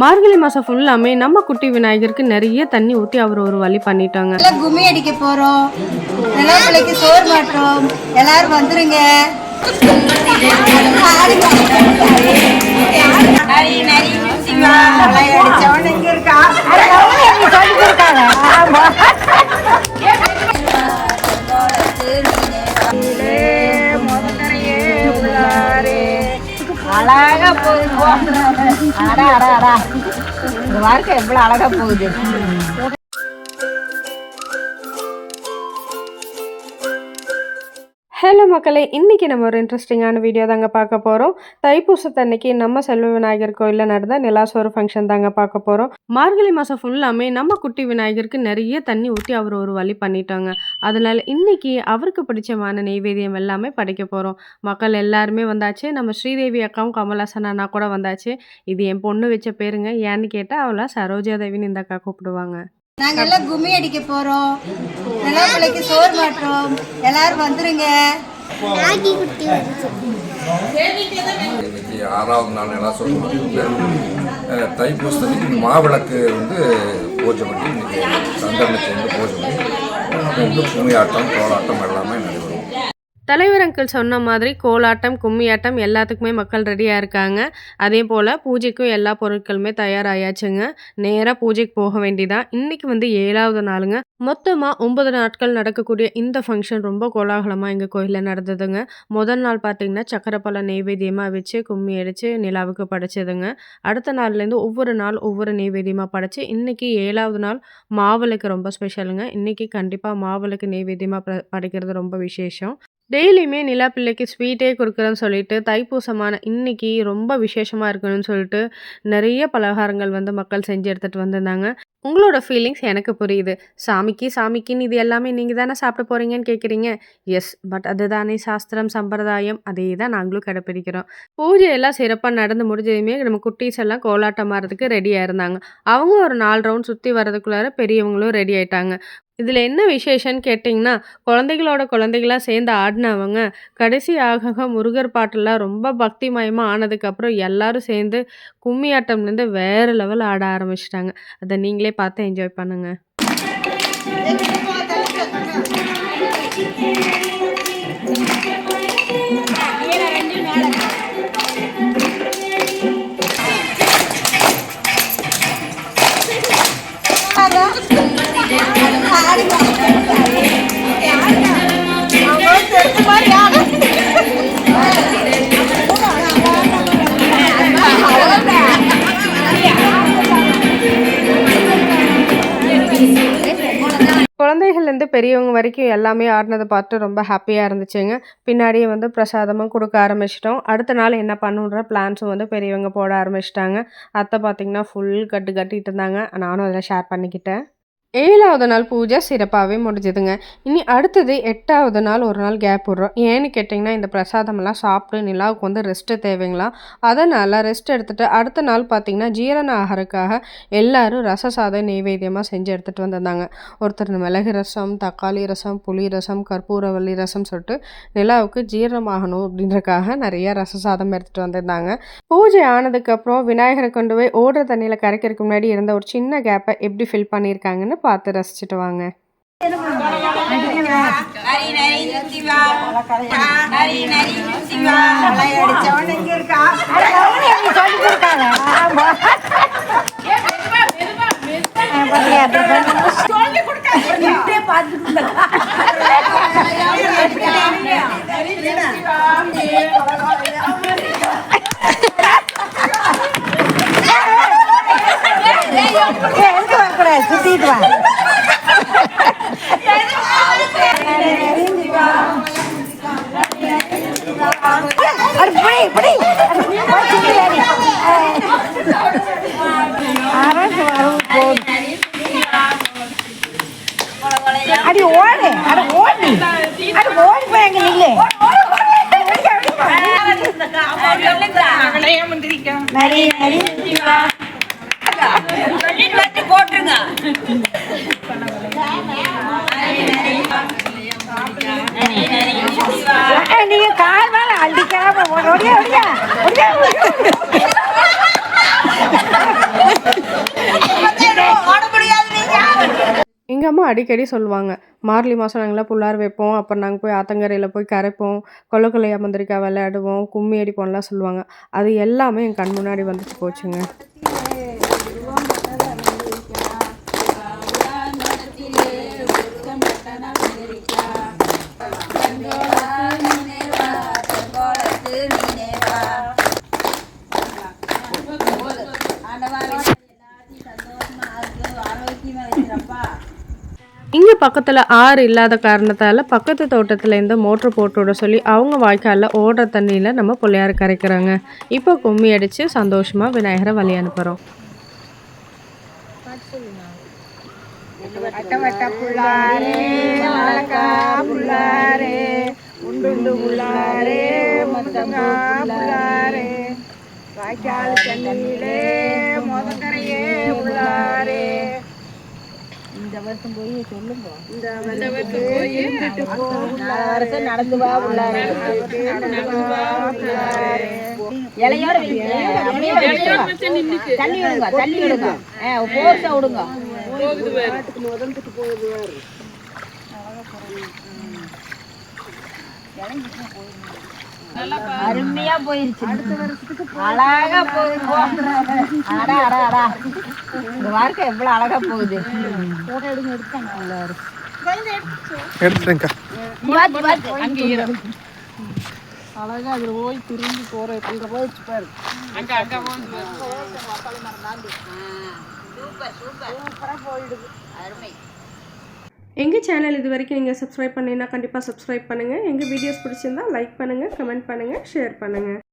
மார்கழி மாதம் ஃபுல்லாமே நம்ம குட்டி விநாயகருக்கு நிறைய தண்ணி ஊற்றி அவர் ஒரு வழி பண்ணிட்டாங்க. எல்லாம் கும்மி அடிக்க போறோம். நிலா பிள்ளைக்கு சோறு மாட்டோம் எல்லாரும் வந்துருங்க. அழகா போகுது அட அடா அடா அடா. இந்த வாழ்க்கை எவ்வளவு அழகா போகுது. ஹலோ மக்களே இன்றைக்கி நம்ம ஒரு இன்ட்ரெஸ்டிங்கான வீடியோ தாங்க பார்க்க போகிறோம் தைப்பூசத்தன்னைக்கு நம்ம செல்வ விநாயகர் கோயிலில் நடந்த நிலாசோறு ஃபங்க்ஷன் தாங்க பார்க்க போகிறோம் மார்கழி மாதம் ஃபுல்லாமே நம்ம குட்டி விநாயகருக்கு நிறைய தண்ணி ஊற்றி அவர் ஒரு வழி பண்ணிட்டாங்க. அதனால் இன்றைக்கி அவருக்கு பிடிச்சமான நெய்வேதியம் எல்லாமே படைக்க போகிறோம் மக்கள் எல்லாருமே வந்தாச்சு. நம்ம ஸ்ரீதேவி அக்காவும் கமலாசன் அண்ணா கூட வந்தாச்சு. இது என் பொண்ணு வச்ச பேருங்க. ஏன்னு கேட்டால் அவளை சரோஜா தேவின்னு இந்த அக்கா கூப்பிடுவாங்க. நாங்க எல்லாம் கும்மி அடிக்க போறோம். நிலா பிள்ளைக்கு சோறு மாட்டோம் எல்லாரும் வந்துருங்க. இன்னைக்கு ஆறாவது நாள் எல்லாம் சொல்லுவாங்க தைப்பூசத்துக்கு மாவிளக்கு வந்து பூஜை பண்ணி இன்னைக்கு சந்திரனுக்கு வந்து பூஜை பண்ணி வந்து கும்மியாட்டம் கோலாட்டம் எல்லாமே தலைவர் அங்கிள் சொன்ன மாதிரி கோலாட்டம் கும்மியாட்டம் எல்லாத்துக்குமே மக்கள் ரெடியாக இருக்காங்க. அதே போல் பூஜைக்கும் எல்லா பொருட்களுமே தயாராகியாச்சுங்க நேராக பூஜைக்கு போக வேண்டிதான். இன்றைக்கி வந்து ஏழாவது நாளுங்க. மொத்தமாக ஒன்பது நாட்கள் நடக்கக்கூடிய இந்த ஃபங்க்ஷன் ரொம்ப கோலாகலமாக எங்கள் கோயிலில் நடந்ததுங்க. முதல் நாள் பார்த்தீங்கன்னா சக்கரைப்பழ நெய்வேத்தியமாக வச்சு கும்மி அடித்து நிலாவுக்கு படைச்சதுங்க. அடுத்த நாள்லேருந்து ஒவ்வொரு நாள் ஒவ்வொரு நெய்வேத்தியமாக படைச்சு இன்றைக்கி ஏழாவது நாள் மாவிளக்கு ரொம்ப ஸ்பெஷலுங்க இன்றைக்கி கண்டிப்பாக மாவிளக்கு நெய்வேத்தியமாக ப படைக்கிறது ரொம்ப விசேஷம். டெய்லியுமே நிலா பிள்ளைக்கு ஸ்வீட்டே கொடுக்குறேன்னு சொல்லிட்டு தைப்பூசமான இன்னைக்கு ரொம்ப விசேஷமாக இருக்கணும்னு சொல்லிட்டு நிறைய பலகாரங்கள் வந்து மக்கள் செஞ்சு எடுத்துகிட்டு வந்திருந்தாங்க. உங்களோட ஃபீலிங்ஸ் எனக்கு புரியுது. சாமிக்கு சாமிக்குன்னு இது எல்லாமே நீங்கள் தானே சாப்பிட போகிறீங்கன்னு கேட்குறீங்க எஸ் பட் அதுதானே சாஸ்திரம் சம்பிரதாயம் அதே தான் நாங்களும் கடைப்பிடிக்கிறோம். பூஜை எல்லாம் சிறப்பாக நடந்து முடிஞ்சதுமே நம்ம குட்டீஸ் எல்லாம் கோலாட்டம் ஆடுறதுக்கு ரெடியாக இருந்தாங்க அவங்க ஒரு நாலு ரவுண்ட் சுற்றி வர்றதுக்குள்ளார பெரியவங்களும் ரெடி ஆயிட்டாங்க. இதில் என்ன விசேஷம்னு கேட்டிங்கன்னா குழந்தைகளோட குழந்தைகளாக சேர்ந்து ஆடினவங்க கடைசி ஆக முருகர் பாட்டெல்லாம் ரொம்ப பக்திமயமாக ஆனதுக்கப்புறம் எல்லாரும் சேர்ந்து கும்மி ஆட்டம்லேருந்து வேறு லெவல் ஆட ஆரம்பிச்சிட்டாங்க. அதை நீங்களே பார்த்து என்ஜாய் பண்ணுங்க. குழந்தைகள்லேருந்து பெரியவங்க வரைக்கும் எல்லாமே ஆடினதை பார்த்து ரொம்ப ஹாப்பியாக இருந்துச்சுங்க. பின்னாடியே வந்து பிரசாதமும் கொடுக்க ஆரம்பிச்சிட்டோம். அடுத்த நாள் என்ன பண்ணுன்ற பிளான்ஸும் வந்து பெரியவங்க போட ஆரம்பிச்சிட்டாங்க. அத்தை பார்த்திங்கன்னா ஃபுல் கட்டு கட்டிகிட்டு இருந்தாங்க. நானும் அதில் ஷேர் பண்ணிக்கிட்டேன். ஏழாவது நாள் பூஜை சிறப்பாகவே முடிஞ்சதுங்க. இனி அடுத்தது எட்டாவது நாள் ஒரு நாள் கேப் விடுறோம். ஏன்னு கேட்டிங்கன்னா இந்த பிரசாதமெல்லாம் சாப்பிட்டு நிலாவுக்கு வந்து ரெஸ்ட்டு தேவைங்களா? அதனால் ரெஸ்ட் எடுத்துகிட்டு அடுத்த நாள் பார்த்திங்கன்னா ஜீரண ஆகாரக்காக எல்லாரும் ரச சாதம் நெய்வேத்தியமாக செஞ்சு எடுத்துகிட்டு வந்திருந்தாங்க. ஒருத்தர் மிளகு ரசம் தக்காளி ரசம் புளி ரசம் கற்பூரவள்ளி ரசம் சொல்லிட்டு நிலாவுக்கு ஜீரணமாகணும் அப்படின்றக்காக நிறைய ரச சாதம் எடுத்துகிட்டு வந்திருந்தாங்க. பூஜை ஆனதுக்கப்புறம் விநாயகரை கொண்டு போய் ஓடுற தண்ணியில் கரைக்கிறதுக்கு முன்னாடி இருந்த ஒரு சின்ன கேப்பை எப்படி ஃபில் பண்ணியிருக்காங்கன்னு பார்த்து ரசிச்சுட்டு வாங்க எதுக்கு சுத்திட்டு வா. அடி புடி புடி. அரசு வரவு போகுது அடி ஓடு அட ஓடு. அடி ஓடி போய் அங்க நில்லு. நரி நரி எங்கள் அம்மா அடிக்கடி சொல்லுவாங்க. மார்கழி மாதம் நாங்களாம் புள்ளார் வைப்போம். அப்புறம் நாங்கள் போய் ஆத்தங்கரையில் போய் கரைப்போம். கொல்ல கொல்லையா மந்திரிக்காய் விளையாடுவோம். கும்மி அடிப்போம்லாம் சொல்லுவாங்க. அது எல்லாமே என் கண் முன்னாடி வந்துட்டு போச்சுங்க. பக்கத்தில் ஆறு இல்லாத காரணத்தால் பக்கத்து தோட்டத்துலேருந்து மோட்ரு போட்டு விட சொல்லி அவங்க வாய்க்காலில் ஓடுற தண்ணியில் நம்ம பிள்ளையார் கரைக்கிறாங்க. இப்போ கும்மி அடித்து சந்தோஷமாக விநாயகரை வழி அனுப்புகிறோம் வட்ட புள்ளாரே புள்ளாரே புள்ளாரே புள்ளாரே வாய்க்கால் தண்ணியிலே முதக்கரையே புள்ளாரே இந்த வருஷம் போய் சொல்லுங்க இந்த வருஷம் போய் வருஷம் நடந்து வா புள்ளாரே இலையோட. தள்ளி விடுங்க தள்ளி விடுங்க போர்ஸா விடுங்க அருமையா போயிருச்சு. அடுத்த வருஷத்துக்கு அழகா போகுது. போ. அடா அடா அடா. இந்த வாழ்க்கை எவ்வளவு அழகா போகுது. எடுத்துட்டேங்க்கா. அழகா அதுல போய் திரும்பி அங்க போயிடுச்சு பாரு எங்கள் சேனல் இது வரைக்கும் நீங்கள் சப்ஸ்கிரைப் பண்ணீங்கன்னா கண்டிப்பாக சப்ஸ்கிரைப் பண்ணுங்கள் எங்கள் வீடியோஸ் பிடிச்சிருந்தா லைக் பண்ணுங்கள் கமெண்ட் பண்ணுங்கள் ஷேர் பண்ணுங்கள்